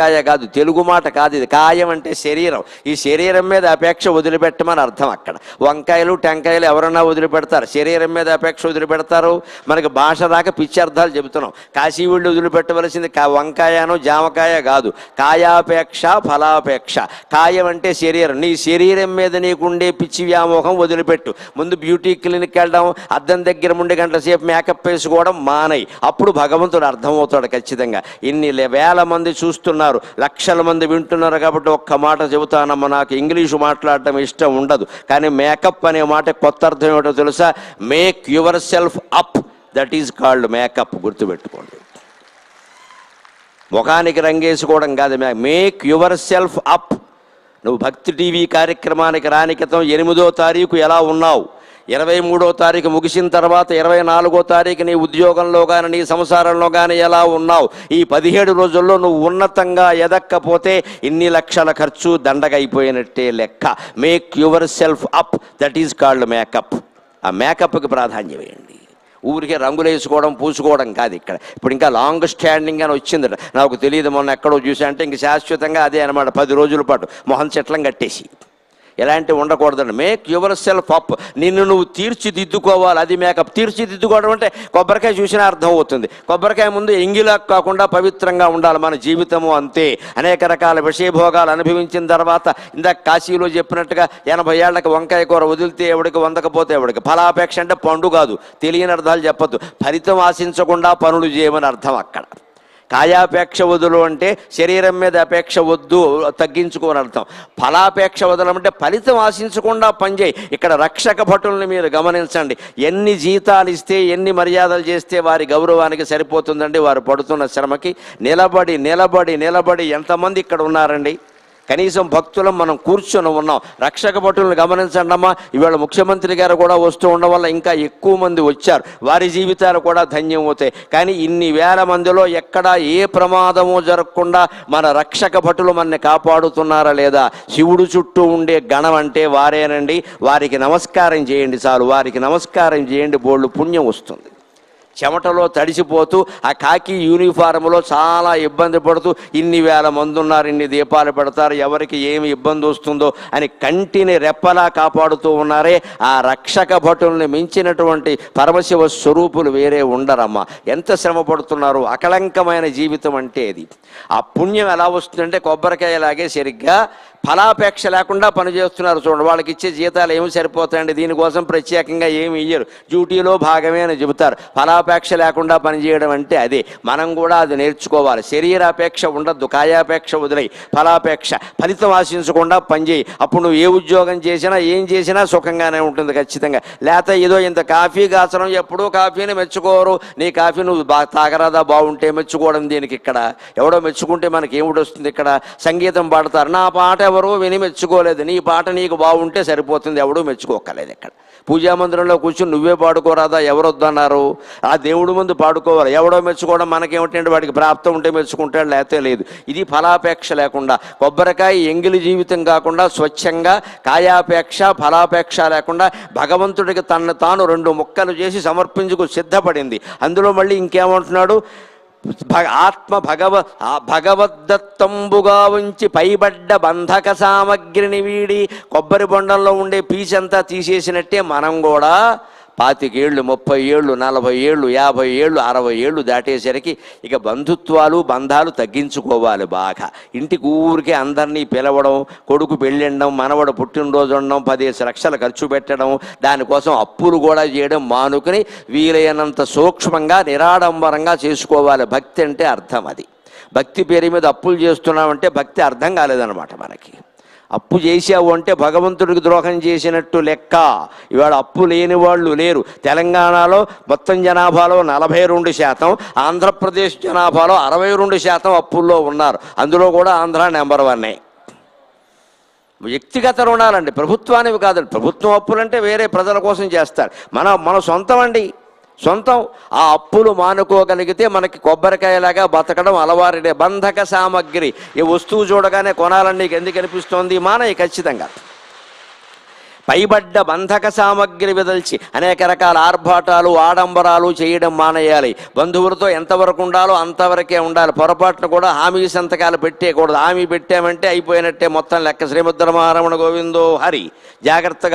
కాయ కాదు తెలుగు మాట కాదు ఇది. కాయం అంటే శరీరం. ఈ శరీరం మీద అపేక్ష వదిలిపెట్టమని అర్థం అక్కడ. వంకాయలు టెంకాయలు ఎవరన్నా వదిలిపెడతారు. శరీరం మీద అపేక్ష వదిలిపెడతారు. మనకి భాష రాక పిచ్చి అర్థాలు చెబుతున్నాం. కాశీ వీళ్ళు వదిలిపెట్టవలసింది కా వంకాయను జామకాయ కాదు. కాయాపేక్ష ఫలాపేక్ష. కాయం అంటే శరీరం. నీ శరీరం మీద నీకుండే పిచ్చి వ్యామోహం వదిలిపెట్టు. ముందు బ్యూటీ క్లినిక్ వెళ్ళడం అద్దం దగ్గర ఉండి గంటల సేపు మేకప్ వేసుకోవడం మానయి. అప్పుడు భగవంతుడు అర్థమవుతాడు ఖచ్చితంగా. ఇన్ని వేల మంది చూస్తున్నారు. లక్షల మంది వింటున్నారు కాబట్టి ఒక్క మాట చెబుతానమ్మ నాకు ఇంగ్లీషు మాట్లాడటం ఇష్టం ఉండదు. కానీ మేకప్ అనే మాట కొత్త అర్థం ఏమిటో తెలుసా? Make yourself up that is called makeup గుర్తుపెట్టుకోండి. ముఖానికి రంగేసుకోవడం కాదు. మేక్ యువర్ సెల్ఫ్ అప్ నువ్వు భక్తి టీవీ కార్యక్రమానికి రాని క్రితం ఎనిమిదో తారీఖు ఎలా ఉన్నావు? ఇరవై మూడో తారీఖు ముగిసిన తర్వాత ఇరవై నాలుగో తారీఖు నీ ఉద్యోగంలో కానీ నీ సంసారంలో కానీ ఎలా ఉన్నావు? ఈ పదిహేడు రోజుల్లో నువ్వు ఉన్నతంగా ఎదక్కపోతే ఇన్ని లక్షల ఖర్చు దండగైపోయినట్టే లెక్క. Make yourself up that is called makeup ఆ మేకప్కి ప్రాధాన్యం వేయండి ఊరికే రంగులు వేసుకోవడం పూసుకోవడం కాదు ఇక్కడ. ఇప్పుడు ఇంకా లాంగ్ స్టాండింగ్ అని వచ్చిందట. నాకు తెలియదు మొన్న ఎక్కడో చూసా అంటే ఇంక శాశ్వతంగా అదే అనమాట పది రోజుల పాటు మొహం చెట్లం కట్టేసి. ఎలాంటి ఉండకూడదండి. మేక్ యువర్ సెల్ఫ్ అప్ నిన్ను నువ్వు తీర్చిదిద్దుకోవాలి. అది మేకప్. తీర్చిదిద్దుకోవడం అంటే కొబ్బరికాయ చూసినా అర్థం అవుతుంది. కొబ్బరికాయ ముందు ఎంగిలా కాకుండా పవిత్రంగా ఉండాలి మన జీవితము అంతే. అనేక రకాల విషయభోగాలు అనుభవించిన తర్వాత ఇందాక కాశీలో చెప్పినట్టుగా ఎనభై ఏళ్ళకి వంకాయ కూర వదిలితే ఎవడికి వందకపోతే ఎవడికి. ఫలాపేక్ష అంటే పండు కాదు. తెలియని అర్థాలు చెప్పద్దు. ఫలితం ఆశించకుండా పనులు చేయమని అర్థం అక్కడ. కాయాపేక్ష వదులు అంటే శరీరం మీద అపేక్ష వద్దు తగ్గించుకోని అర్థం. ఫలాపేక్ష వదలమంటే ఫలితం ఆశించకుండా పనిచేయి. ఇక్కడ రక్షక భటుల్ని మీరు గమనించండి. ఎన్ని జీతాలు ఇస్తే ఎన్ని మర్యాదలు చేస్తే వారి గౌరవానికి సరిపోతుందండి. వారు పడుతున్న శ్రమకి నిలబడి నిలబడి నిలబడి ఎంతమంది ఇక్కడ ఉన్నారండి? కనీసం భక్తులం మనం కూర్చొని ఉన్నాం. రక్షక భటులను గమనించండి అమ్మా. ఇవాళ ముఖ్యమంత్రి గారు కూడా వస్తూ ఉండడం వల్ల ఇంకా ఎక్కువ మంది వచ్చారు. వారి జీవితాలు కూడా ధన్యం అవుతాయి. కానీ ఇన్ని వేల మందిలో ఎక్కడా ఏ ప్రమాదము జరగకుండా మన రక్షక భటులు మనని కాపాడుతున్నారా లేదా? శివుడు చుట్టూ ఉండే గణం అంటే వారేనండి. వారికి నమస్కారం చేయండి చాలు. వారికి నమస్కారం చేయండి. బోళ్ళు పుణ్యం వస్తుంది. చెమటలో తడిసిపోతూ ఆ కాకి యూనిఫారంలో చాలా ఇబ్బంది పడుతూ ఇన్ని వేల మంది ఉన్నారు ఇన్ని దీపాలు పెడతారు ఎవరికి ఏమి ఇబ్బంది వస్తుందో అని కంటిని రెప్పలా కాపాడుతూ ఉన్నారే. ఆ రక్షక భటుల్ని మించినటువంటి పరమశివ స్వరూపులు వేరే ఉండరమ్మా. ఎంత శ్రమ పడుతున్నారు అకళంకమైన జీవితం అంటే ఇది ఆ పుణ్యం ఎలా వస్తుందంటే కొబ్బరికాయలాగే సరిగ్గా ఫలాపేక్ష లేకుండా పనిచేస్తున్నారు చూడండి. వాళ్ళకి ఇచ్చే జీతాలు ఏమి సరిపోతాయండి? దీనికోసం ప్రత్యేకంగా ఏమి ఇయ్యరు. డ్యూటీలో భాగమే అని చెబుతారు. ఫలాపేక్ష లేకుండా పనిచేయడం అంటే అదే. మనం కూడా అది నేర్చుకోవాలి. శరీరాపేక్ష ఉండద్దు కాయాపేక్ష వదిలై ఫలాపేక్ష ఫలితం ఆశించకుండా పనిచేయి. అప్పుడు నువ్వు ఏ ఉద్యోగం చేసినా ఏం చేసినా సుఖంగానే ఉంటుంది ఖచ్చితంగా. లేకపోతే ఏదో ఇంత కాఫీ కాచడం ఎప్పుడూ కాఫీని మెచ్చుకోరు. నీ కాఫీ నువ్వు బా తాగరాదా బాగుంటే మెచ్చుకోవడం దీనికి ఇక్కడ? ఎవడో మెచ్చుకుంటే మనకి ఏమిటి వస్తుంది ఇక్కడ? సంగీతం పాడతారు. నా పాట ఎవరో విని మెచ్చుకోలేదు. నీ పాట నీకు బాగుంటే సరిపోతుంది. ఎవడూ మెచ్చుకోకలేదు ఇక్కడ. పూజా మందిరంలో కూర్చుని నువ్వే పాడుకోరాదా ఎవరొద్దన్నారు? ఆ దేవుడు ముందు పాడుకోవాలి. ఎవడో మెచ్చుకోవడం మనకేమిటంటే వాడికి ప్రాప్తం ఉంటే మెచ్చుకుంటాడు లేతే లేదు. ఇది ఫలాపేక్ష లేకుండా. కొబ్బరికాయ ఎంగిలి జీవితం కాకుండా స్వచ్ఛంగా కాయాపేక్ష ఫలాపేక్ష లేకుండా భగవంతుడికి తనను తాను రెండు ముక్కలు చేసి సమర్పించుకు సిద్ధపడింది. అందులో మళ్ళీ ఇంకేమంటున్నాడు? భగ ఆత్మ భగవ భగవద్దత్తంబుగా ఉంచి పైబడ్డ బంధక సామగ్రిని వీడి కొబ్బరి బొండంలో ఉండే పీచంతా తీసేసినట్టే మనం కూడా పాతికేళ్ళు ముప్పై ఏళ్ళు నలభై ఏళ్ళు యాభై ఏళ్ళు అరవై ఏళ్ళు దాటేసరికి ఇక బంధుత్వాలు బంధాలు తగ్గించుకోవాలి బాగా. ఇంటికి ఊరికే అందరినీ పిలవడం కొడుకు పెళ్ళిండడం మనవడు పుట్టినరోజు ఉండడం పదిహేను లక్షలు ఖర్చు పెట్టడం దానికోసం అప్పులు కూడా చేయడం మానుకుని వీలైనంత సూక్ష్మంగా నిరాడంబరంగా చేసుకోవాలి. భక్తి అంటే అర్థం అది. భక్తి పేరు మీద అప్పులు చేస్తున్నామంటే భక్తి అర్థం కాలేదన్నమాట మనకి. అప్పు చేసావు అంటే భగవంతుడికి ద్రోహం చేసినట్టు లెక్క. ఇవాళ అప్పు లేని వాళ్ళు లేరు. తెలంగాణలో మొత్తం జనాభాలో నలభై రెండు శాతం ఆంధ్రప్రదేశ్ జనాభాలో అరవై రెండు శాతం అప్పుల్లో ఉన్నారు. అందులో కూడా ఆంధ్ర నెంబర్ వన్నే వ్యక్తిగత రుణాలండి ప్రభుత్వానివి కాదండి ప్రభుత్వం అప్పులంటే వేరే ప్రజల కోసం చేస్తారు. మన మన సొంతం అండి. సొంతం. ఆ అప్పులు మానుకోగలిగితే మనకి కొబ్బరికాయలాగా బతకడం అలవారిడే బంధక సామగ్రి. ఈ వస్తువు చూడగానే కొనాలని నీకు ఎందుకు అనిపిస్తోంది? మానయ్య ఖచ్చితంగా. పైబడ్డ బంధక సామగ్రి విదల్చి అనేక రకాల ఆర్భాటాలు ఆడంబరాలు చేయడం మానేయాలి. బంధువులతో ఎంతవరకు ఉండాలో అంతవరకే ఉండాలి. పొరపాటున కూడా హామీ సంతకాలు పెట్టేయకూడదు. హామీ పెట్టామంటే అయిపోయినట్టే మొత్తం లెక్క. శ్రీముద్రమారమణ గోవిందో హరి. జాగ్రత్తగా